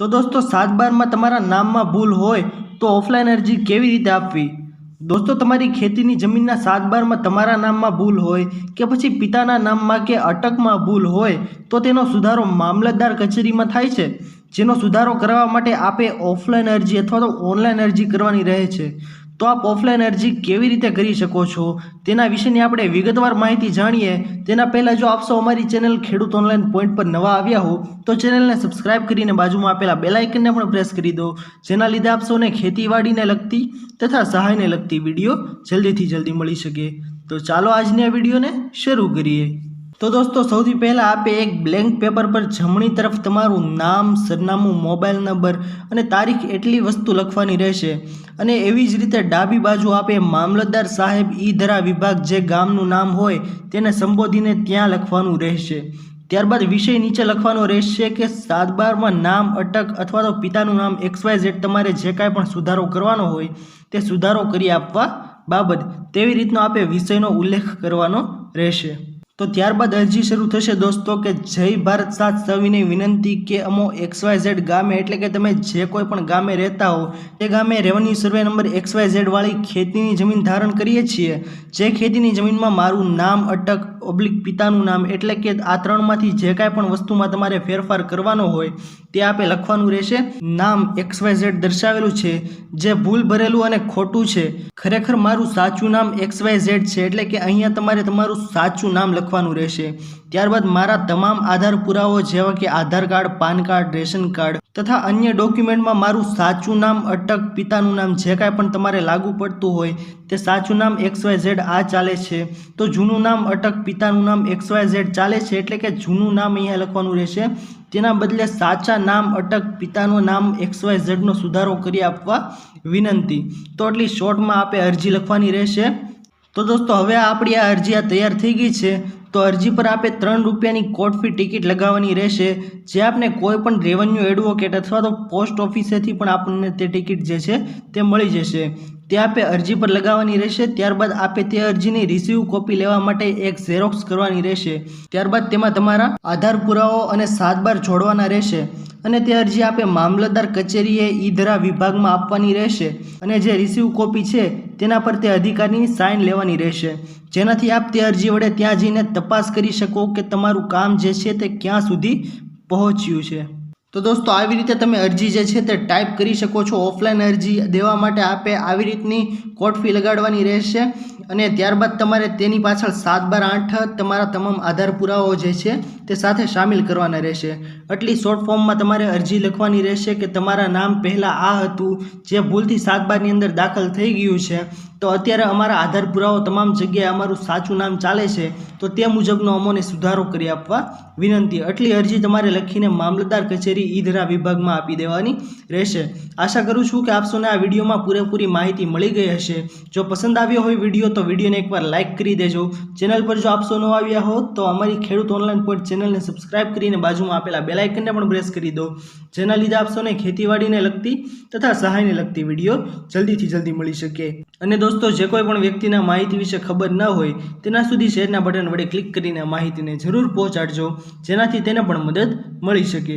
તો દોસ્તો, સાત બારમાં તમારા નામમાં ભૂલ હોય તો ઓફલાઈન અરજી કેવી રીતે આપવી? દોસ્તો, તમારી ખેતીની જમીનના સાત બારમાં તમારા નામમાં ભૂલ હોય કે પછી પિતાના નામમાં કે અટકમાં ભૂલ હોય તો તેનો સુધારો મામલતદાર કચેરીમાં થાય છે? જેનો સુધારો કરવા માટે આપે ઓફલાઈન અરજી અથવા તો ઓનલાઈન અરજી કરવાની રહે છે. તો આપ ઓફલાઈન અરજી કેવી રીતે કરી શકો છો? તેના વિશેની આપણે વિગતવાર માહિતી જાણીએ. તેના પહેલાં જો આપ સૌ અમારી ચેનલ ખેડૂત ઓનલાઈન પોઈન્ટ પર નવા આવ્યા હો, તો ચેનલને સબસ્ક્રાઇબ કરીને બાજુમાં આપેલા બેલાઇકનને પણ પ્રેસ કરી દો. જેના લીધે આપ સૌને ખેતીવાડીને લગતી તથા સહાયને લગતી વીડિયો જલ્દીથી જલ્દી મળી શકે. તો ચાલો આજની આ વિડીયોને શરૂ કરીએ. તો દોસ્તો, સૌથી પહેલાં આપે એક બ્લેન્ક પેપર પર જમણી તરફ તમારું નામ, સરનામું મોબાઈલ નંબર અને તારીખ એટલી વસ્તુ લખવાની રહેશે. અને એવી જ રીતે ડાબી બાજુ આપે મામલતદાર સાહેબ ઈ ધરા વિભાગ જે ગામનું નામ હોય તેને સંબોધીને ત્યાં લખવાનું રહેશે. ત્યારબાદ વિષય નીચે લખવાનો રહેશે કે સાતબારમાં નામ, અટક અથવા તો પિતાનું નામ એક્સ વાય ઝેડ તમારે જે કાંઈ પણ સુધારો કરવાનો હોય તે સુધારો કરી આપવા બાબત. તેવી રીતનો આપે વિષયનો ઉલ્લેખ કરવાનો રહેશે. તો ત્યારબાદ અરજી શરૂ થશે દોસ્તો કે જય ભારત સાથ સવિની વિનંતી કે અમો એક્સ વાય ઝેડ ગામે, એટલે કે તમે જે કોઈ પણ ગામે રહેતા હો, તે ગામે revenue survey number X Y ઝેડવાળી ખેતીની જમીન ધારણ કરીએ છીએ. જે ખેતીની જમીનમાં મારું નામ અટક ઓબ્લિક પિતાનું નામ એટલે કે આ ત્રણમાંથી જે કાંઈ પણ વસ્તુમાં તમારે ફેરફાર કરવાનો હોય તે આપે લખવાનું રહેશે. નામ એક્સ વાય ઝેડ દર્શાવેલું છે, જે ભૂલ ભરેલું અને ખોટું છે. ખરેખર મારું સાચું નામ એક્સ વાય ઝેડ છે એટલે કે અહીંયા તમારે તમારું સાચું નામ લખવાનું રહેશે. ત્યારબાદ મારા તમામ આધાર પુરાવો જેવા કે Aadhaar card, PAN card, ration card તથા અન્ય ડોક્યુમેન્ટમાં મારું સાચું નામ, અટક પિતાનું નામ જે કાંઈ પણ તમારે લાગુ પડતું હોય તે સાચું નામ એક્સ વાય ઝેડ આ ચાલે છે. તો જૂનું નામ, અટક પિતાનું નામ એક્સ વાય ઝેડ ચાલે છે એટલે કે જૂનું નામ અહીંયા લખવાનું રહેશે. તેના બદલે સાચા નામ, અટક પિતાનું નામ, એક્સ વાય ઝેડનો સુધારો કરી આપવા વિનંતી. તો એટલી શોર્ટમાં આપે અરજી લખવાની રહેશે. તો દોસ્તો, હવે આપણી આ અરજી આ તૈયાર થઈ ગઈ છે. તો અરજી પર આપે ત્રણ રૂપિયાની કોર્ટ ફી ટિકિટ લગાવવાની રહેશે, જે આપને કોઈ પણ રેવન્યુ એડવોકેટ અથવા તો પોસ્ટ ઓફિસેથી પણ આપણને તે ટિકિટ જે છે, તે મળી જશે. તે આપે અરજી પર લગાવવાની રહેશે, ત્યારબાદ આપે તે અરજીની રિસીવ કોપી લેવા માટે એક ઝેરોક્સ કરવાની રહેશે. ત્યારબાદ તેમાં તમારા આધાર પુરાવો અને સાત બાર જોડવાના રહેશે અને તે અરજી આપે મામલતદાર કચેરીએ ઈધરા વિભાગમાં આપવાની રહેશે અને જે રિસીવ કોપી છે, તેના પર તે અધિકારીની સાઇન લેવાની રહેશે. જેનાથી આપ તે અરજી વડે ત્યાં જઈને તપાસ કરી શકો કે તમારું કામ જે છે તે ક્યાં સુધી પહોંચ્યું છે. તો દોસ્તો, આવી રીતે તમે અરજી જે છે તે ટાઈપ કરી શકો છો. ઓફલાઈન અરજી દેવા માટે આપે આવી રીતની કોર્ટ ફી લગાડવાની રહેશે અને ત્યારબાદ તમારે તેની પાછળ સાત બાર આઠ તમારા તમામ આધાર પુરાવાઓ જે છે તે સાથે સામેલ કરવાના રહેશે. આટલી શોર્ટ ફોર્મમાં તમારે અરજી લખવાની રહેશે કે તમારા નામ પહેલાં આ હતું, જે ભૂલથી સાત બારની અંદર દાખલ થઈ ગયું છે. તો અત્યારે અમારા આધાર પુરાવો તમામ જગ્યાએ અમારું સાચું નામ ચાલે છે, તો તે મુજબનો અમોને સુધારો કરી આપવા વિનંતી. આટલી અરજી તમારે લખીને મામલતદાર કચેરી ઈધરા વિભાગમાં આપી દેવાની રહેશે. આશા કરું છું કે આપશોને આ વિડીયોમાં પૂરેપૂરી માહિતી મળી ગઈ હશે. જો પસંદ આવ્યો હોય વીડિયો તો વિડીયોને એકવાર લાઇક કરી દેજો. ચેનલ પર જો આપશો ન આવ્યા હો તો અમારી ખેડૂત ઓનલાઈન પોઈન્ટ ચેનલને સબસ્ક્રાઇબ કરીને બાજુમાં આપેલા બેલાઇકનને પણ પ્રેસ કરી દો. જેના લીધે આપશોને ખેતીવાડીને લગતી તથા સહાયને લગતી વીડિયો જલ્દીથી જલ્દી મળી શકે. અને દોસ્તો, જે કોઈ પણ વ્યક્તિના માહિતી વિશે ખબર ન હોય તેના સુધી શેરના બટન વડે ક્લિક કરીને માહિતીને જરૂર પહોંચાડજો. જેનાથી તેને પણ મદદ મળી શકે.